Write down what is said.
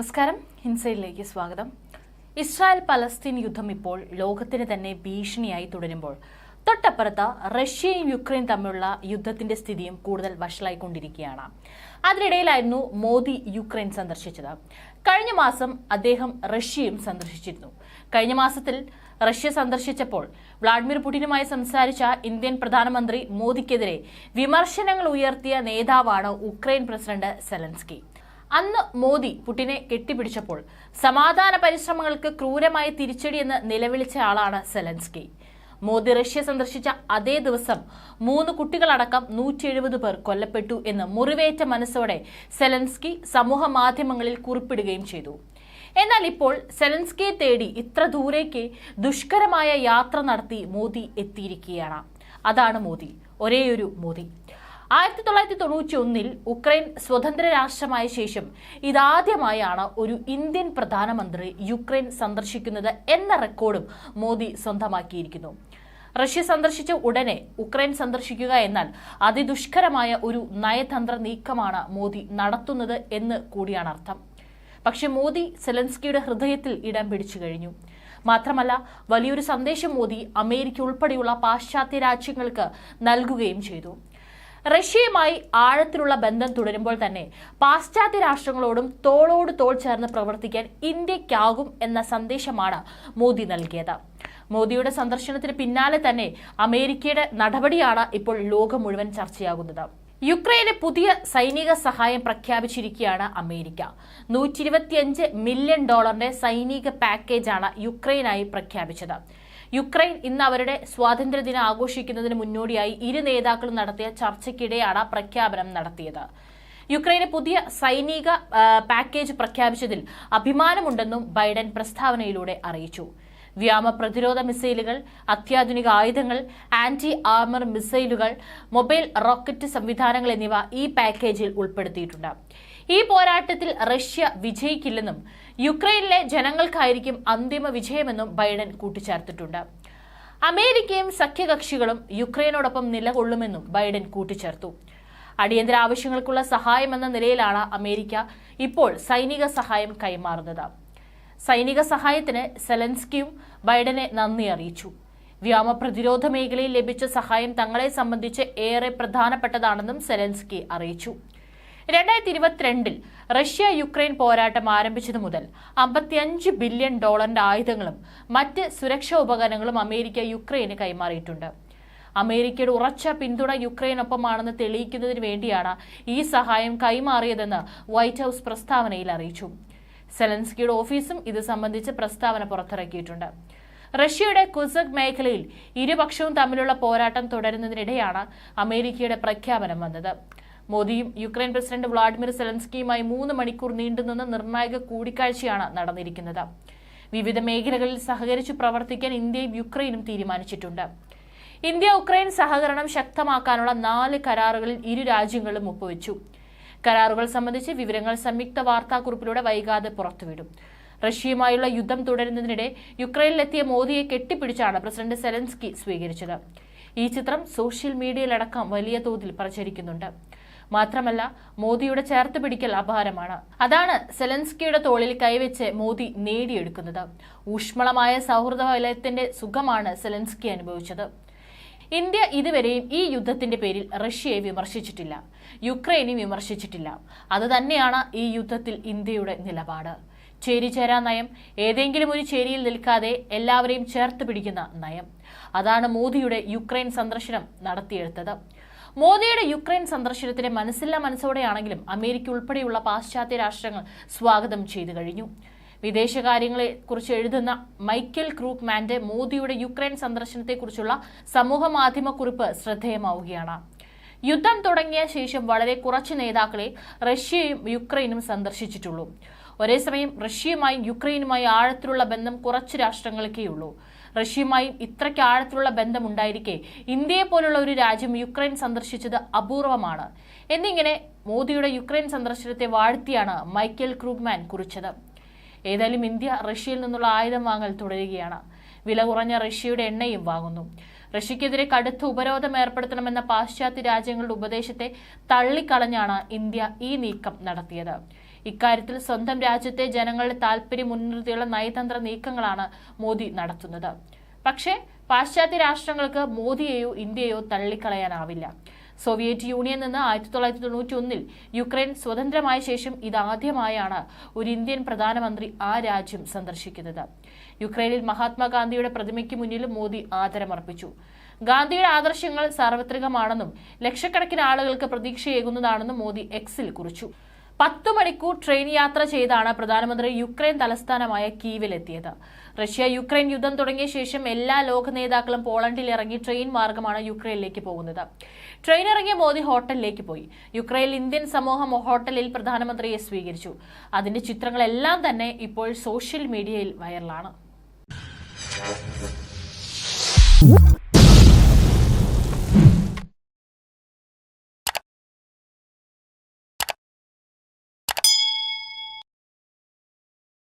നമസ്കാരം. ഹിൻസയിലേക്ക് സ്വാഗതം. Israel Palestine യുദ്ധം ഇപ്പോൾ ലോകത്തിന് തന്നെ ഭീഷണിയായി തുടരുമ്പോൾ തൊട്ടപ്പുറത്ത് റഷ്യയും യുക്രൈൻ തമ്മിലുള്ള യുദ്ധത്തിന്റെ സ്ഥിതിയും കൂടുതൽ വഷളായിക്കൊണ്ടിരിക്കുകയാണ്. അതിനിടയിലായിരുന്നു മോദി യുക്രൈൻ സന്ദർശിച്ചത്. കഴിഞ്ഞ മാസം അദ്ദേഹം റഷ്യയും സന്ദർശിച്ചിരുന്നു. കഴിഞ്ഞ മാസത്തിൽ റഷ്യ സന്ദർശിച്ചപ്പോൾ വ്ളാഡിമിർ പുടിനുമായി സംസാരിച്ച ഇന്ത്യൻ പ്രധാനമന്ത്രി മോദിക്കെതിരെ വിമർശനങ്ങൾ ഉയർത്തിയ നേതാവാണ് ഉക്രൈൻ പ്രസിഡന്റ് സെലൻസ്കി. അന്ന് മോദി പുടിനെ കെട്ടിപ്പിടിച്ചപ്പോൾ സമാധാന പരിശ്രമങ്ങൾക്ക് ക്രൂരമായ തിരിച്ചടിയെന്ന് നിലവിളിച്ച ആളാണ് സെലൻസ്കി. മോദി റഷ്യ സന്ദർശിച്ച അതേ ദിവസം മൂന്ന് കുട്ടികളടക്കം നൂറ്റി എഴുപത് പേർ കൊല്ലപ്പെട്ടു എന്ന് മുറിവേറ്റ മനസ്സോടെ സെലൻസ്കി സമൂഹ മാധ്യമങ്ങളിൽ കുറിപ്പിടുകയും ചെയ്തു. എന്നാൽ ഇപ്പോൾ സെലൻസ്കിയെ തേടി ഇത്ര ദൂരേക്ക് ദുഷ്കരമായ യാത്ര നടത്തി മോദി എത്തിയിരിക്കുകയാണ്. അതാണ് മോദി. ഒരേയൊരു മോദി. ആയിരത്തി തൊള്ളായിരത്തി തൊണ്ണൂറ്റി ഒന്നിൽ ഉക്രൈൻ സ്വതന്ത്ര രാഷ്ട്രമായ ശേഷം ഇതാദ്യമായാണ് ഒരു ഇന്ത്യൻ പ്രധാനമന്ത്രി യുക്രൈൻ സന്ദർശിക്കുന്നത് എന്ന റെക്കോർഡും മോദി സ്വന്തമാക്കിയിരിക്കുന്നു. റഷ്യ സന്ദർശിച്ച ഉടനെ ഉക്രൈൻ സന്ദർശിക്കുക എന്നാൽ അതിദുഷ്കരമായ ഒരു നയതന്ത്ര നീക്കമാണ് മോദി നടത്തുന്നത് എന്ന് കൂടിയാണ് അർത്ഥം. പക്ഷെ മോദി സെലൻസ്കിയുടെ ഹൃദയത്തിൽ ഇടം പിടിച്ചു കഴിഞ്ഞു. മാത്രമല്ല വലിയൊരു സന്ദേശം മോദി അമേരിക്ക ഉൾപ്പെടെയുള്ള പാശ്ചാത്യ രാജ്യങ്ങൾക്ക് നൽകുകയും ചെയ്തു. റഷ്യയുമായി ആഴത്തിലുള്ള ബന്ധം തുടരുമ്പോൾ തന്നെ പാശ്ചാത്യ രാഷ്ട്രങ്ങളോടും തോളോട് തോൾ ചേർന്ന് പ്രവർത്തിക്കാൻ ഇന്ത്യക്കാകും എന്ന സന്ദേശമാണ് മോദി നൽകിയത്. മോദിയുടെ സന്ദർശനത്തിന് പിന്നാലെ തന്നെ അമേരിക്കയുടെ നടപടിയാണ് ഇപ്പോൾ ലോകം മുഴുവൻ ചർച്ചയാകുന്നത്. യുക്രൈന് പുതിയ സൈനിക സഹായം പ്രഖ്യാപിച്ചിരിക്കുകയാണ് അമേരിക്ക. നൂറ്റി ഇരുപത്തിയഞ്ച് മില്യൺ ഡോളറിന്റെ സൈനിക പാക്കേജാണ് യുക്രൈനായി പ്രഖ്യാപിച്ചത്. യുക്രൈൻ ഇന്ന് അവരുടെ സ്വാതന്ത്ര്യ ദിനം ആഘോഷിക്കുന്നതിന് മുന്നോടിയായി ഇരു നേതാക്കളും നടത്തിയ ചർച്ചയ്ക്കിടെയാണ് പ്രഖ്യാപനം നടത്തിയത്. യുക്രൈന് പുതിയ സൈനിക പാക്കേജ് പ്രഖ്യാപിച്ചതിൽ അഭിമാനമുണ്ടെന്നും ബൈഡൻ പ്രസ്താവനയിലൂടെ അറിയിച്ചു. വ്യോമ പ്രതിരോധ മിസൈലുകൾ അത്യാധുനിക ആയുധങ്ങൾ ആന്റി ആർമർ മിസൈലുകൾ മൊബൈൽ റോക്കറ്റ് സംവിധാനങ്ങൾ എന്നിവ ഈ പാക്കേജിൽ ഉൾപ്പെടുത്തിയിട്ടുണ്ട്. ഈ പോരാട്ടത്തിൽ റഷ്യ വിജയിക്കില്ലെന്നും യുക്രൈനിലെ ജനങ്ങൾക്കായിരിക്കും അന്തിമ വിജയമെന്നും ബൈഡൻ കൂട്ടിച്ചേർത്തിട്ടുണ്ട്. അമേരിക്കയും സഖ്യകക്ഷികളും യുക്രൈനോടൊപ്പം നിലകൊള്ളുമെന്നും ബൈഡൻ കൂട്ടിച്ചേർത്തു. അടിയന്തര ആവശ്യങ്ങൾക്കുള്ള സഹായം എന്ന നിലയിലാണ് അമേരിക്ക ഇപ്പോൾ സൈനിക സഹായം കൈമാറുന്നത്. സൈനിക സഹായത്തിന് സെലൻസ്കിയും ബൈഡനെ നന്ദി അറിയിച്ചു. വ്യോമ പ്രതിരോധ മേഖലയിൽ ലഭിച്ച സഹായം തങ്ങളെ സംബന്ധിച്ച് ഏറെ പ്രധാനപ്പെട്ടതാണെന്നും സെലൻസ്കി അറിയിച്ചു. രണ്ടായിരത്തി ഇരുപത്തിരണ്ടിൽ റഷ്യ യുക്രൈൻ പോരാട്ടം ആരംഭിച്ചതു മുതൽ അമ്പത്തിയഞ്ച് ബില്യൺ ഡോളറിന്റെ ആയുധങ്ങളും മറ്റ് സുരക്ഷാ ഉപകരണങ്ങളും അമേരിക്ക യുക്രൈന് കൈമാറിയിട്ടുണ്ട്. അമേരിക്കയുടെ ഉറച്ച പിന്തുണ യുക്രൈനൊപ്പമാണെന്ന് തെളിയിക്കുന്നതിന് വേണ്ടിയാണ് ഈ സഹായം കൈമാറിയതെന്ന് വൈറ്റ് ഹൌസ് പ്രസ്താവനയിൽ അറിയിച്ചു. സെലൻസ്കിയുടെ ഓഫീസും ഇത് സംബന്ധിച്ച് പ്രസ്താവന പുറത്തിറക്കിയിട്ടുണ്ട്. റഷ്യയുടെ കുസക് മേഖലയിൽ ഇരുപക്ഷവും തമ്മിലുള്ള പോരാട്ടം തുടരുന്നതിനിടെയാണ് അമേരിക്കയുടെ പ്രഖ്യാപനം വന്നത്. മോദിയും യുക്രൈൻ പ്രസിഡന്റ് വ്ളാഡിമിർ സെലൻസ്കിയുമായി മൂന്ന് മണിക്കൂർ നീണ്ടുനിന്ന നിർണായക കൂടിക്കാഴ്ചയാണ് നടന്നിരിക്കുന്നത്. വിവിധ മേഖലകളിൽ സഹകരിച്ചു പ്രവർത്തിക്കാൻ ഇന്ത്യയും യുക്രൈനും തീരുമാനിച്ചിട്ടുണ്ട്. ഇന്ത്യ ഉക്രൈൻ സഹകരണം ശക്തമാക്കാനുള്ള നാല് കരാറുകളിൽ ഇരു രാജ്യങ്ങളും ഒപ്പുവെച്ചു. കരാറുകൾ സംബന്ധിച്ച് വിവരങ്ങൾ സംയുക്ത വാർത്താക്കുറിപ്പിലൂടെ വൈകാതെ പുറത്തുവിടും. റഷ്യയുമായുള്ള യുദ്ധം തുടരുന്നതിനിടെ യുക്രൈനിലെത്തിയ മോദിയെ കെട്ടിപ്പിടിച്ചാണ് പ്രസിഡന്റ് സെലൻസ്കി സ്വീകരിച്ചത്. ഈ ചിത്രം സോഷ്യൽ മീഡിയയിലടക്കം വലിയ തോതിൽ പ്രചരിക്കുന്നുണ്ട്. മാത്രമല്ല മോദിയുടെ ചേർത്ത് പിടിക്കൽ അപാരമാണ് അതാണ് സെലൻസ്കിയുടെ തോളിൽ കൈവച്ച് മോദി നേടിയെടുക്കുന്നത്. ഊഷ്മളമായ സൗഹൃദ വലയത്തിന്റെ സുഖമാണ് സെലൻസ്കി അനുഭവിച്ചത്. ഇന്ത്യ ഇതുവരെയും ഈ യുദ്ധത്തിന്റെ പേരിൽ റഷ്യയെ വിമർശിച്ചിട്ടില്ല. യുക്രൈനെ വിമർശിച്ചിട്ടില്ല. അതുതന്നെയാണ് ഈ യുദ്ധത്തിൽ ഇന്ത്യയുടെ നിലപാട്. ചേരിചേരാ നയം ഏതെങ്കിലും ഒരു ചേരിയിൽ നിൽക്കാതെ എല്ലാവരെയും ചേർത്ത് പിടിക്കുന്ന നയം. അതാണ് മോദിയുടെ യുക്രൈൻ സന്ദർശനം നടത്തിയെടുത്തത്. മോദിയുടെ യുക്രൈൻ സന്ദർശനത്തിന് മനസ്സില്ല മനസ്സോടെയാണെങ്കിലും അമേരിക്ക ഉൾപ്പെടെയുള്ള പാശ്ചാത്യ രാഷ്ട്രങ്ങൾ സ്വാഗതം ചെയ്തു കഴിഞ്ഞു. വിദേശകാര്യങ്ങളെക്കുറിച്ച് എഴുതുന്ന മൈക്കൽ ക്രൂക്മാന്റെ മോദിയുടെ യുക്രൈൻ സന്ദർശനത്തെക്കുറിച്ചുള്ള സമൂഹ മാധ്യമ കുറിപ്പ് ശ്രദ്ധേയമാവുകയാണ്. യുദ്ധം തുടങ്ങിയ ശേഷം വളരെ കുറച്ച് നേതാക്കളെ റഷ്യയും യുക്രൈനും സന്ദർശിച്ചിട്ടുള്ളൂ. ഒരേസമയം റഷ്യയുമായും യുക്രൈനുമായി ആഴത്തിലുള്ള ബന്ധം കുറച്ച് രാഷ്ട്രങ്ങൾക്കേയുള്ളൂ റഷ്യയുമായും ഇത്രയ്ക്ക് ആഴത്തിലുള്ള ബന്ധമുണ്ടായിരിക്കെ. ഇന്ത്യയെ പോലുള്ള ഒരു രാജ്യം യുക്രൈൻ സന്ദർശിച്ചത് അപൂർവമാണ്. എന്നിങ്ങനെ മോദിയുടെ യുക്രൈൻ സന്ദർശനത്തെ വാഴ്ത്തിയാണ് മൈക്കൽ ക്രൂഗ്മാൻ കുറിച്ചത്. ഏതായാലും ഇന്ത്യ റഷ്യയിൽ നിന്നുള്ള ആയുധം വാങ്ങൽ തുടരുകയാണ്. വില കുറഞ്ഞ റഷ്യയുടെ എണ്ണയും വാങ്ങുന്നു. റഷ്യക്കെതിരെ കടുത്ത ഉപരോധം ഏർപ്പെടുത്തണമെന്ന പാശ്ചാത്യ രാജ്യങ്ങളുടെ ഉപദേശത്തെ തള്ളിക്കളഞ്ഞാണ് ഇന്ത്യ ഈ നീക്കം നടത്തിയത്. ഇക്കാര്യത്തിൽ സ്വന്തം രാജ്യത്തെ ജനങ്ങളുടെ താൽപര്യം മുൻനിർത്തിയുള്ള നയതന്ത്ര നീക്കങ്ങളാണ് മോദി നടത്തുന്നത്. പക്ഷേ പാശ്ചാത്യ രാഷ്ട്രങ്ങൾക്ക് മോദിയെയോ ഇന്ത്യയോ തള്ളിക്കളയാനാവില്ല. സോവിയറ്റ് യൂണിയൻ നിന്ന് ആയിരത്തി തൊള്ളായിരത്തി തൊണ്ണൂറ്റി ഒന്നിൽ യുക്രൈൻ സ്വതന്ത്രമായ ശേഷം ഇതാദ്യമായാണ് ഒരു ഇന്ത്യൻ പ്രധാനമന്ത്രി ആ രാജ്യം സന്ദർശിക്കുന്നത്. യുക്രൈനിൽ മഹാത്മാഗാന്ധിയുടെ പ്രതിമയ്ക്ക് മുന്നിൽ മോദി ആദരമർപ്പിച്ചു. ഗാന്ധിയുടെ ആദർശങ്ങൾ സാർവത്രികമാണെന്നും ലക്ഷക്കണക്കിന് ആളുകൾക്ക് പ്രതീക്ഷയേകുന്നതാണെന്നും മോദി എക്സിൽ കുറിച്ചു. പത്തു മണിക്കൂർ ട്രെയിൻ യാത്ര ചെയ്താണ് പ്രധാനമന്ത്രി യുക്രൈൻ തലസ്ഥാനമായ കീവിലെത്തിയത്. റഷ്യ യുക്രൈൻ യുദ്ധം തുടങ്ങിയ ശേഷം എല്ലാ ലോക നേതാക്കളും പോളണ്ടിൽ ഇറങ്ങി ട്രെയിൻ മാർഗമാണ് യുക്രൈനിലേക്ക് പോകുന്നത്. ട്രെയിൻ ഇറങ്ങിയ മോദി ഹോട്ടലിലേക്ക് പോയി. യുക്രൈനിൽ ഇന്ത്യൻ സമൂഹം ഹോട്ടലിൽ പ്രധാനമന്ത്രിയെ സ്വീകരിച്ചു. അതിന്റെ ചിത്രങ്ങളെല്ലാം തന്നെ ഇപ്പോൾ സോഷ്യൽ മീഡിയയിൽ വൈറലാണ്.